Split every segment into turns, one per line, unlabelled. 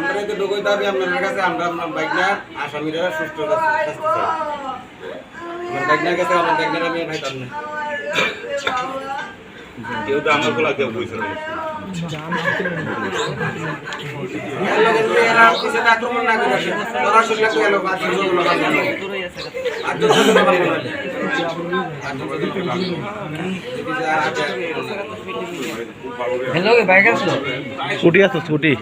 আমরা তো ঢুকই দাবি আপনার কাছে আমরা আপনার বাইকটা আসামিরা সুস্থ শাস্তি চাই আমার বাইকটার কাছে আমার বাইকটা আমি পাইতাম না।
কেউ তো আমারগুলা কেউ বুঝছে না।
আক্রমণ করে সরাসরি
স্কুটি আছে? স্কুটি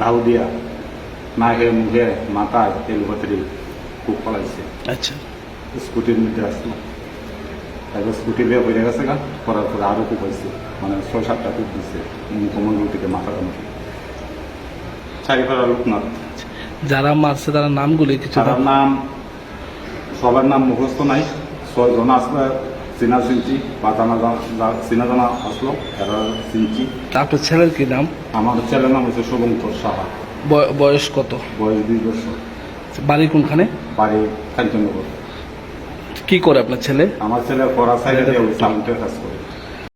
দাউদিয়া নাকে মুখে মাথায় তেল খুব পলাইছে।
আচ্ছা।
স্কুটির মধ্যে আসলো তারপর স্কুটি দিয়ে বেরিয়ে গেছে গা করার পরে আরও খুব হয়েছে মানে ছয় সাতটা খুব দিচ্ছে মুখমন্ডল থেকে মাথাটা মুখে চারিপাড়া লোকনাথ।
যারা মারছে তারা নামগুলি কিছু
তার নাম সবার নাম মুখস্থ নাই। ছয়জন আসলে চিনা চিনছি বা জানা চিনা জানা আসলো এরা চিনছি
আপনার ছেলের কি নাম?
আমার ছেলের নাম হচ্ছে শুভঙ্কর সাহা।
বয়- বয়স কত?
বয়স দুই বছর।
বাড়ি কোনখানে?
বাড়ি কাঞ্চনগর।
কি করে আপনার ছেলে?
আমার ছেলে পড়া সাইডে দিয়ে কাজ করে।